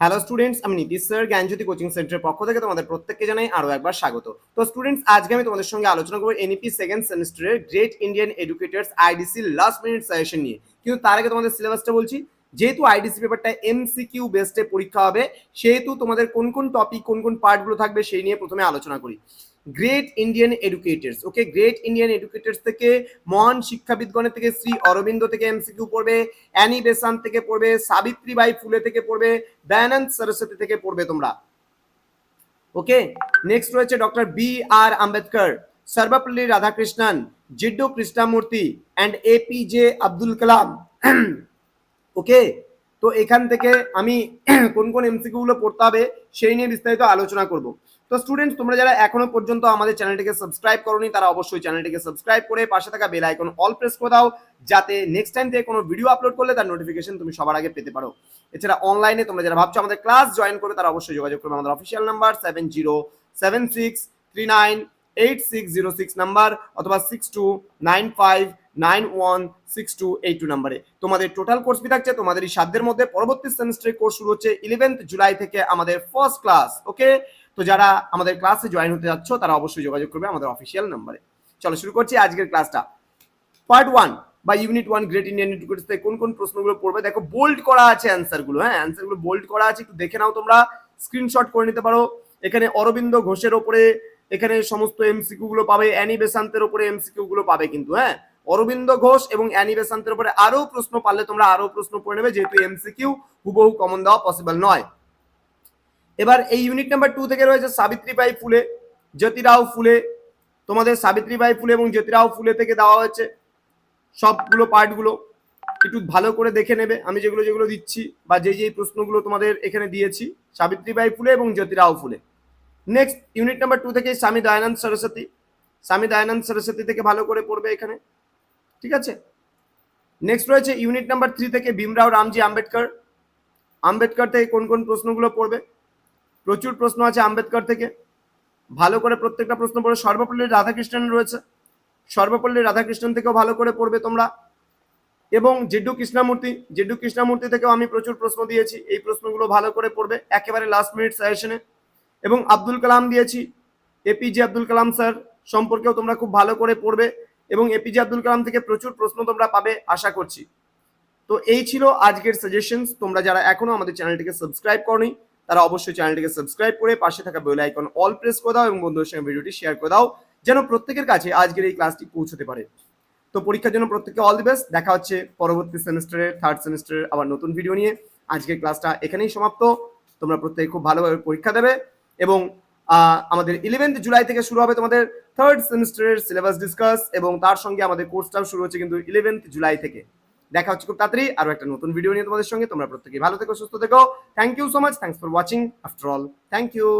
Hello students আমি Nitish sir জ্ঞানজ্যোতি coaching সেন্টারের পক্ষ থেকে তোমাদের প্রত্যেককে জানাই আরও একবার স্বাগত। তো স্টুডেন্টস আজকে আমি তোমাদের সঙ্গে আলোচনা করব এনইপি সেকেন্ড সেমিস্টারের great Indian educators IDC last minute suggestion নিয়ে। কিন্তু তার আগে তোমাদের সিলেবাসটা বলছি যেহেতু আইডিসি পেপারটা এমসিকিউ বেসডে পরীক্ষা হবে, সেহেতু তোমাদের কোন কোন টপিক কোন কোন পার্টগুলো থাকবে সেই নিয়ে প্রথমে আলোচনা করি। Great Indian educators okay great Indian educators থেকে মহান শিক্ষাবিদগণের থেকে শ্রী অরবিন্দ থেকে এমসিকিউ পড়বে অ্যানি বেসান্ত থেকে পড়বে সাবিত্রীবাই ফুলে থেকে পড়বে দয়ানন্দ সরস্বতী থেকে পড়বে তোমরা। ওকে নেক্সট রয়েছে doctor B R Ambedkar Sarvepalli Radhakrishnan Jiddu Krishnamurti and APJ Abdul Kalam okay? তো এখান থেকে আমি কোন কোন এমসিকিউ গুলো পড়তে হবে সেই নিয়ে বিস্তারিত আলোচনা করব। তো স্টুডেন্টস তোমরা যারা এখনও পর্যন্ত আমাদের চ্যানেলটিকে সাবস্ক্রাইব করোনি, তারা অবশ্যই চ্যানেলটিকে সাবস্ক্রাইব করে পাশে থাকা বেল আইকন অল প্রেস করে দাও, যাতে নেক্সট টাইম থেকে কোনো ভিডিও আপলোড করলে তার নোটিফিকেশন তুমি সবার আগে পেতে পারো। এছাড়া অনলাইনে তোমরা যারা ভাবছ আমাদের ক্লাস জয়েন করবে, তারা অবশ্যই যোগাযোগ করবে আমাদের official number seven zero seven six three nine eight six zero six number অথবা six two nine five nine one six two eight two নাম্বারে। তোমাদের টোটাল কোর্স ফি থাকছে, তোমাদের এই সাধ্যের মধ্যে পরবর্তী সেমিস্টারের কোর্স শুরু হচ্ছে ইলেভেন্থ জুলাই থেকে আমাদের ফার্স্ট ক্লাস ওকে তো যারা আমাদের ক্লাসে জয়েন হতে যাচ্ছ, তারা অবশ্যই যোগাযোগ করবে আমাদের অফিসিয়াল নাম্বারে। চলো শুরু করছি আজকের ক্লাসটা পার্ট ওয়ান বা unit one great Indian educators থেকে কোন কোন প্রশ্নগুলো পড়বে? দেখো বোল্ড করা আছে অ্যান্সারগুলো হ্যাঁ? অ্যান্সারগুলো বোল্ড করা আছে, একটু দেখে নাও তোমরা। স্ক্রিনশট করে নিতে পারো। এখানে অরবিন্দ ঘোষের ওপরে, এখানে সমস্ত এমসিকিউ গুলো পাবে অ্যানি বেসান্তের ওপরে এমসিকিউ গুলো পাবে কিন্তু হ্যাঁ? অরবিন্দ ঘোষ এবং অ্যানি বেসান্তের উপরে আরও প্রশ্ন পারলে তোমরা আরও প্রশ্ন পড়ে নেবে, যেহেতু এমসিকিউ হুবহু কমন দেওয়া পসিবল নয়। এবার এই ইউনিট নাম্বার টু থেকে রয়েছে সাবিত্রীবাই ফুলে, জ্যোতিরাও ফুলে, তোমাদের সাবিত্রীবাই ফুলে এবং জ্যোতিরাও ফুলে থেকে দেওয়া হয়েছে সবগুলো পার্টগুলো একটু ভালো করে দেখে নেবে, আমি যেগুলো যেগুলো দিচ্ছি বা যে যেই প্রশ্নগুলো তোমাদের এখানে দিয়েছি, সাবিত্রীবাই ফুলে এবং জ্যোতিরাও ফুলে। নেক্সট ইউনিট নাম্বার টু থেকে স্বামী দয়ানন্দ সরস্বতী। স্বামী দয়ানন্দ সরস্বতী থেকে ভালো করে পড়বে এখানে। ঠিক আছে? নেক্সট রয়েছে ইউনিট নাম্বার থ্রি থেকে ভীমরাও রামজি আম্বেদকর। আম্বেদকর থেকে কোন কোন প্রশ্নগুলো পড়বে? প্রচুর প্রশ্ন আছে আম্বেদকর থেকে। ভালো করে প্রত্যেকটা প্রশ্ন পড়ে। সর্বপল্লী রাধাকৃষ্ণন রয়েছে। সর্বপল্লী রাধাকৃষ্ণন থেকেও ভালো করে পড়বে তোমরা। এবং জেড্ডু কৃষ্ণমূর্তি জেড্ডু কৃষ্ণমূর্তি থেকেও আমি প্রচুর প্রশ্ন দিয়েছি। এই প্রশ্নগুলো ভালো করে পড়বে। একেবারে লাস্ট মিনিট সাজেশনে এবং আব্দুল কালাম দিয়েছি। এপিজে আব্দুল কালাম স্যার সম্পর্কেও তোমরা খুব ভালো করে পড়বে। এবং এপিজে আব্দুল কালাম থেকে প্রচুর প্রশ্ন তোমরা পাবে, আশা করছি। তো এই ছিল আজকের সাজেশনস তোমরা যারা এখনও আমাদের চ্যানেলটিকে সাবস্ক্রাইব করনি, তারা অবশ্যই চ্যানেলটিকে সাবস্ক্রাইব করে পাশে থাকা বেল আইকন অল প্রেস করে দাও এবং বন্ধুদের সঙ্গে ভিডিওটি শেয়ার করে দাও, যেন প্রত্যেকের কাছে আজকের এই ক্লাসটি পৌঁছতে পারে। তো পরীক্ষার জন্য প্রত্যেককে অল দি বেস্ট দেখা হচ্ছে পরবর্তী সেমিস্টারের থার্ড সেমিস্টারের আবার নতুন ভিডিও নিয়ে। আজকের ক্লাসটা এখানেই সমাপ্ত। তোমরা প্রত্যেকে খুব ভালোভাবে পরীক্ষা দেবে এবং আমাদের ইলেভেন্থ জুলাই থেকে শুরু হবে তোমাদের। থার্ড সেমিস্টারের সিলেবাস ডিসকাস এবং তার সঙ্গে আমাদের কোর্সটাও শুরু হচ্ছে কিন্তু ইলেভেন্থ জুলাই থেকে। দেখা হচ্ছে খুব তাড়াতাড়ি। আরও একটা নতুন ভিডিও নিয়ে তোমাদের সঙ্গে। তোমরা প্রত্যেকে ভালো থেকো, সুস্থ থেকো। Thank you so much thanks for watching after all thank you